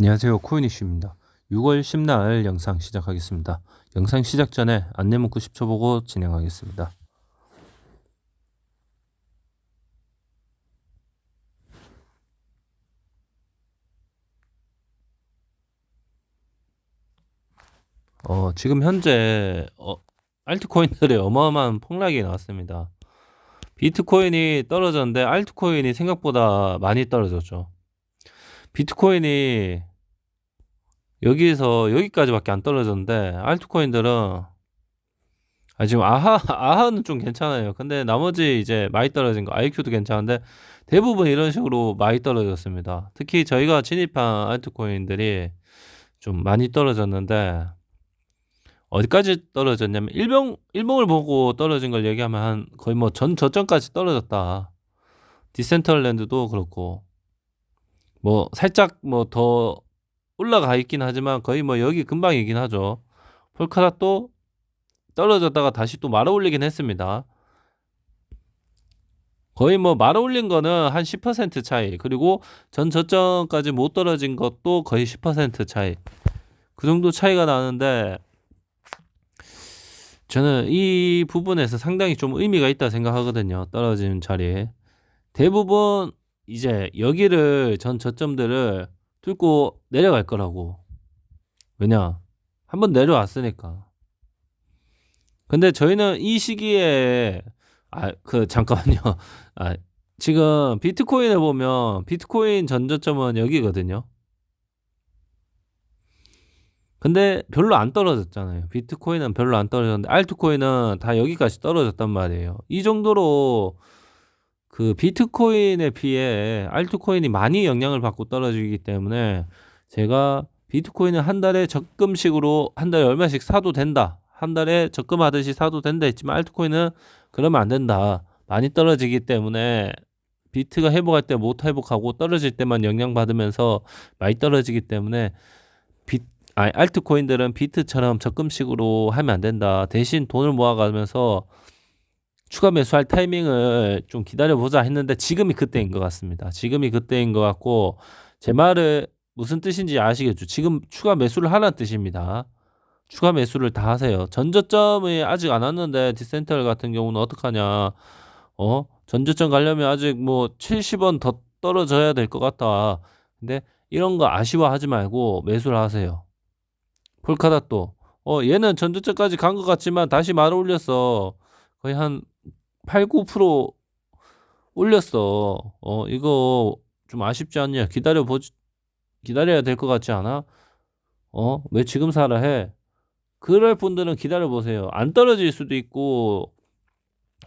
안녕하세요. 코인이슈입니다. 6월 10날 영상 시작하겠습니다. 영상 시작 전에 안내 문구 10초 보고 진행하겠습니다. 어, 지금 현재 어, 알트코인들의 어마어마한 폭락이 나왔습니다. 비트코인이 떨어졌는데 알트코인이 생각보다 많이 떨어졌죠. 비트코인이 여기에서 여기까지밖에 안 떨어졌는데 알트코인들은 아 지금 아하 아하는 좀 괜찮아요. 근데 나머지 이제 많이 떨어진 거 IQ도 괜찮은데 대부분 이런 식으로 많이 떨어졌습니다. 특히 저희가 진입한 알트코인들이 좀 많이 떨어졌는데 어디까지 떨어졌냐면 일봉 일봉을 보고 떨어진 걸 얘기하면 한 거의 뭐 전 저점까지 떨어졌다. 디센털랜드도 그렇고 뭐 살짝 뭐 더 올라가 있긴 하지만 거의 뭐 여기 금방이긴 하죠. 폴카닷도 떨어졌다가 다시 또 말아 올리긴 했습니다. 거의 뭐 말아 올린 거는 한 10% 차이. 그리고 전 저점까지 못 떨어진 것도 거의 10% 차이. 그 정도 차이가 나는데 저는 이 부분에서 상당히 좀 의미가 있다 생각하거든요. 떨어진 자리에. 대부분 이제 여기를 전 저점들을 뚫고 내려갈 거라고. 왜냐? 한번 내려왔으니까. 근데 저희는 이 시기에 아 그 잠깐만요. 아 지금 비트코인을 보면 비트코인 전저점은 여기거든요. 근데 별로 안 떨어졌잖아요. 비트코인은 별로 안 떨어졌는데 알트코인은 다 여기까지 떨어졌단 말이에요. 이 정도로 그 비트코인에 비해 알트코인이 많이 영향을 받고 떨어지기 때문에 제가 비트코인은 한 달에 적금식으로 한 달에 얼마씩 사도 된다. 한 달에 적금하듯이 사도 된다 했지만 알트코인은 그러면 안 된다. 많이 떨어지기 때문에 비트가 회복할 때 못 회복하고 떨어질 때만 영향받으면서 많이 떨어지기 때문에 비, 아니, 알트코인들은 비트처럼 적금식으로 하면 안 된다. 대신 돈을 모아가면서 추가 매수할 타이밍을 좀 기다려보자 했는데 지금이 그때인 것 같습니다. 지금이 그때인 것 같고 제 말을 무슨 뜻인지 아시겠죠? 지금 추가 매수를 하라는 뜻입니다. 추가 매수를 다 하세요. 전저점이 아직 안 왔는데 디센털 같은 경우는 어떡하냐? 어? 전저점 가려면 아직 뭐 70원 더 떨어져야 될 것 같다. 근데 이런 거 아쉬워하지 말고 매수를 하세요. 폴카닷도 어 얘는 전저점까지 간 것 같지만 다시 말 올렸어. 거의 한 8, 9% 올렸어. 어 이거 좀 아쉽지 않냐? 기다려 보지 기다려야 될 것 같지 않아? 어? 왜 지금 사라 해? 그럴 분들은 기다려 보세요. 안 떨어질 수도 있고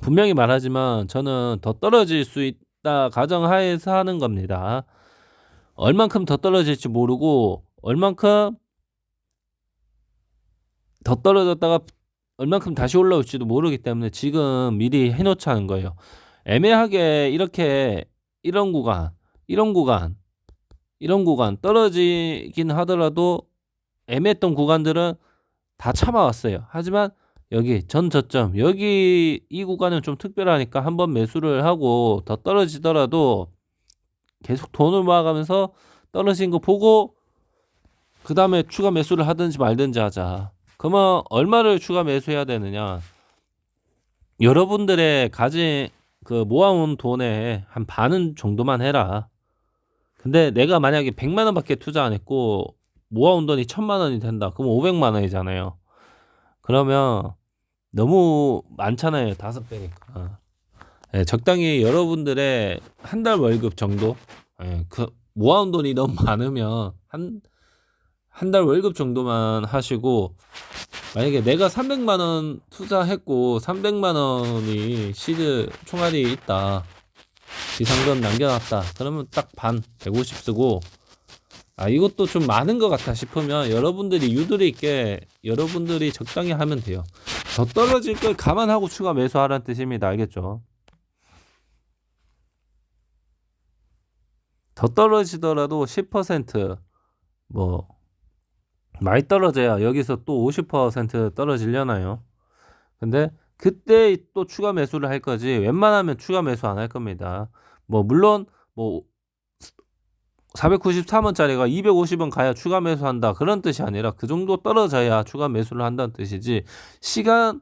분명히 말하지만 저는 더 떨어질 수 있다 가정하에서 하는 겁니다. 얼만큼 더 떨어질지 모르고 얼만큼 더 떨어졌다가 얼만큼 다시 올라올지도 모르기 때문에 지금 미리 해놓자는 거예요. 애매하게 이렇게 이런 구간, 이런 구간, 이런 구간 떨어지긴 하더라도 애매했던 구간들은 다 참아왔어요. 하지만 여기 전 저점 여기 이 구간은 좀 특별하니까 한번 매수를 하고 더 떨어지더라도 계속 돈을 모아가면서 떨어진 거 보고 그 다음에 추가 매수를 하든지 말든지 하자. 그러면 얼마를 추가 매수해야 되느냐? 여러분들의 가진 그 모아온 돈의 한 반은 정도만 해라. 근데 내가 만약에 100만 원밖에 투자 안 했고 모아온 돈이 1000만 원이 된다. 그럼 500만 원이잖아요. 그러면 너무 많잖아요. 다섯 배니까. 네, 적당히 여러분들의 한 달 월급 정도? 네, 그 모아온 돈이 너무 많으면 한 한 달 월급 정도만 하시고 만약에 내가 300만 원 투자했고 300만 원이 시드 총알이 있다. 비상금 남겨놨다. 그러면 딱 반 150 쓰고 아 이것도 좀 많은 것 같아 싶으면 여러분들이 유도리 있게 여러분들이 적당히 하면 돼요. 더 떨어질 걸 감안하고 추가 매수하라는 뜻입니다. 알겠죠? 더 떨어지더라도 10%뭐 많이 떨어져야 여기서 또 50% 떨어지려나요? 근데 그때 또 추가 매수를 할 거지 웬만하면 추가 매수 안 할 겁니다. 뭐 물론 뭐 493원짜리가 250원 가야 추가 매수한다. 그런 뜻이 아니라 그 정도 떨어져야 추가 매수를 한다는 뜻이지. 시간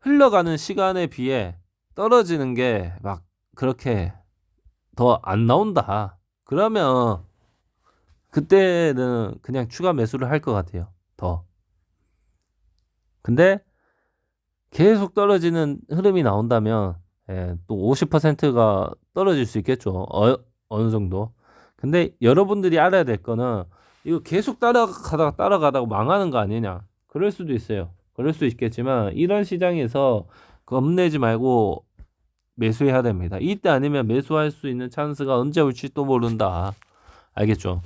흘러가는 시간에 비해 떨어지는 게 막 그렇게 더 안 나온다. 그러면 그때는 그냥 추가 매수를 할 것 같아요. 더. 근데 계속 떨어지는 흐름이 나온다면 예, 또 50%가 떨어질 수 있겠죠. 어, 어느 정도. 근데 여러분들이 알아야 될 거는 이거 계속 따라가다가 따라가다가 망하는 거 아니냐. 그럴 수도 있어요. 그럴 수 있겠지만 이런 시장에서 겁내지 말고 매수해야 됩니다. 이때 아니면 매수할 수 있는 찬스가 언제 올지 또 모른다. 알겠죠?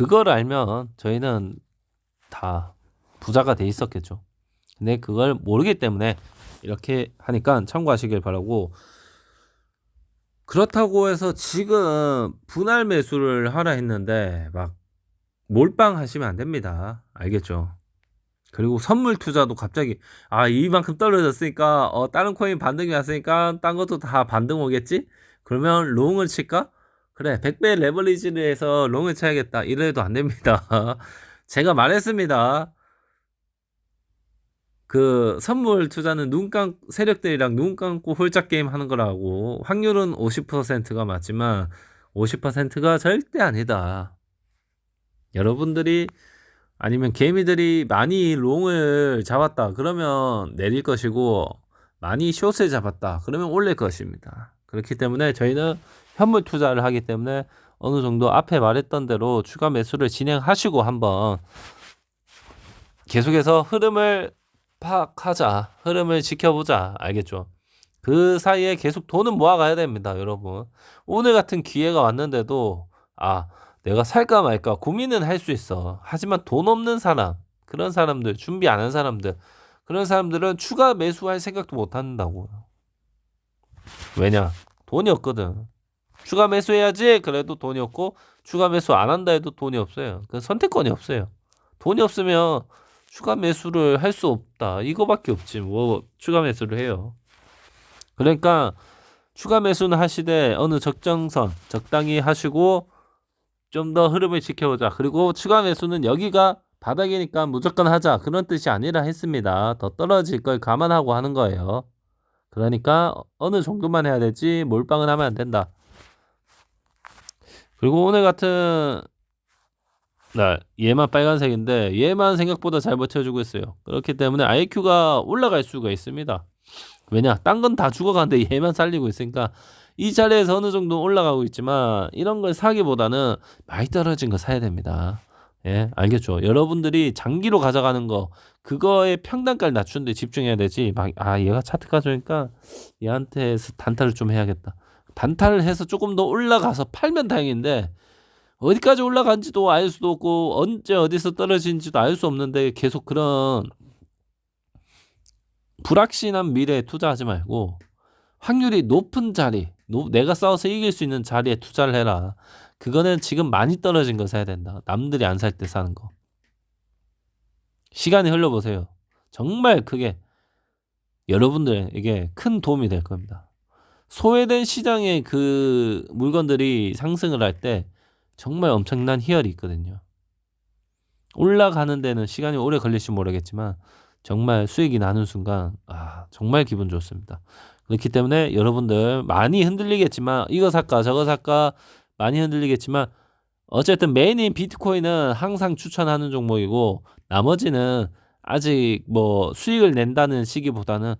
그걸 알면 저희는 다 부자가 돼 있었겠죠. 근데 그걸 모르기 때문에 이렇게 하니까 참고하시길 바라고 그렇다고 해서 지금 분할 매수를 하라 했는데 막 몰빵 하시면 안 됩니다. 알겠죠? 그리고 선물 투자도 갑자기 아 이만큼 떨어졌으니까 어 다른 코인 반등이 왔으니까 딴 것도 다 반등 오겠지? 그러면 롱을 칠까? 그래 100배 레버리지를 해서 롱을 쳐야겠다 이래도 안 됩니다. 제가 말했습니다. 그 선물 투자는 눈 감 세력들이랑 눈 감고 홀짝 게임 하는 거라고 확률은 50%가 맞지만 50%가 절대 아니다. 여러분들이 아니면 개미들이 많이 롱을 잡았다 그러면 내릴 것이고 많이 숏을 잡았다 그러면 올릴 것입니다. 그렇기 때문에 저희는 현물 투자를 하기 때문에 어느 정도 앞에 말했던 대로 추가 매수를 진행하시고 한번 계속해서 흐름을 파악하자. 흐름을 지켜보자. 알겠죠? 그 사이에 계속 돈은 모아가야 됩니다, 여러분. 오늘 같은 기회가 왔는데도, 아, 내가 살까 말까 고민은 할 수 있어. 하지만 돈 없는 사람, 그런 사람들, 준비 안 한 사람들, 그런 사람들은 추가 매수할 생각도 못 한다고요. 왜냐? 돈이 없거든. 추가 매수해야지. 그래도 돈이 없고, 추가 매수 안 한다 해도 돈이 없어요. 그 선택권이 없어요. 돈이 없으면 추가 매수를 할 수 없다. 이거밖에 없지. 뭐 추가 매수를 해요. 그러니까 추가 매수는 하시되 어느 적정선 적당히 하시고 좀 더 흐름을 지켜보자. 그리고 추가 매수는 여기가 바닥이니까 무조건 하자. 그런 뜻이 아니라 했습니다. 더 떨어질 걸 감안하고 하는 거예요. 그러니까 어느 정도만 해야 되지 몰빵은 하면 안 된다. 그리고 오늘 같은 날 얘만 빨간색인데 얘만 생각보다 잘 버텨주고 있어요. 그렇기 때문에 IQ가 올라갈 수가 있습니다. 왜냐? 딴 건 다 죽어가는데 얘만 살리고 있으니까 이 자리에서 어느 정도 올라가고 있지만 이런 걸 사기보다는 많이 떨어진 거 사야 됩니다. 예, 알겠죠? 여러분들이 장기로 가져가는 거 그거에 평단가를 낮추는데 집중해야 되지. 막 아 얘가 차트 가져오니까 얘한테 단타를 좀 해야겠다. 단타를 해서 조금 더 올라가서 팔면 다행인데 어디까지 올라간지도 알 수도 없고 언제 어디서 떨어진지도 알 수 없는데 계속 그런 불확실한 미래에 투자하지 말고 확률이 높은 자리, 내가 싸워서 이길 수 있는 자리에 투자를 해라. 그거는 지금 많이 떨어진 거 사야 된다. 남들이 안 살 때 사는 거. 시간이 흘러보세요. 정말 크게 여러분들에게 큰 도움이 될 겁니다. 소외된 시장의 그 물건들이 상승을 할 때 정말 엄청난 희열이 있거든요. 올라가는 데는 시간이 오래 걸릴지 모르겠지만 정말 수익이 나는 순간 아 정말 기분 좋습니다. 그렇기 때문에 여러분들 많이 흔들리겠지만 이거 살까 저거 살까 많이 흔들리겠지만 어쨌든 메인인 비트코인은 항상 추천하는 종목이고 나머지는 아직 뭐 수익을 낸다는 시기보다는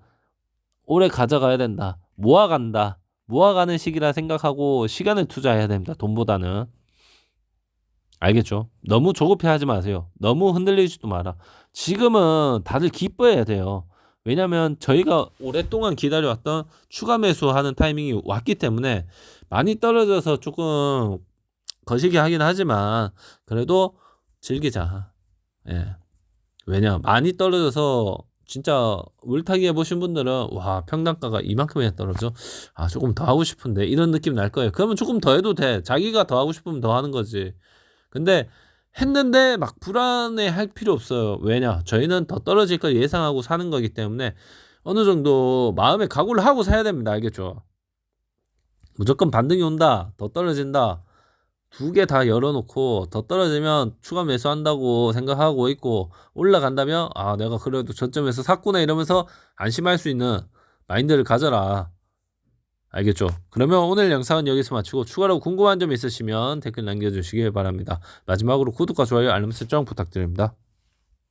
오래 가져가야 된다. 모아간다. 모아가는 시기라 생각하고 시간을 투자해야 됩니다. 돈보다는. 알겠죠? 너무 조급해 하지 마세요. 너무 흔들리지도 마라. 지금은 다들 기뻐해야 돼요. 왜냐면 저희가 오랫동안 기다려왔던 추가 매수하는 타이밍이 왔기 때문에 많이 떨어져서 조금 거시기 하긴 하지만 그래도 즐기자. 예. 왜냐 많이 떨어져서 진짜 울타기 해보신 분들은 와 평단가가 이만큼이나 떨어져 아 조금 더 하고 싶은데 이런 느낌 날 거예요 그러면 조금 더 해도 돼 자기가 더 하고 싶으면 더 하는 거지 근데 했는데 막 불안해 할 필요 없어요. 왜냐? 저희는 더 떨어질 걸 예상하고 사는 거기 때문에 어느 정도 마음의 각오를 하고 사야 됩니다. 알겠죠? 무조건 반등이 온다. 더 떨어진다. 두 개 다 열어놓고 더 떨어지면 추가 매수한다고 생각하고 있고 올라간다면 아 내가 그래도 저점에서 샀구나 이러면서 안심할 수 있는 마인드를 가져라. 알겠죠? 그러면 오늘 영상은 여기서 마치고 추가로 궁금한 점 있으시면 댓글 남겨주시길 바랍니다. 마지막으로 구독과 좋아요 알림 설정 부탁드립니다.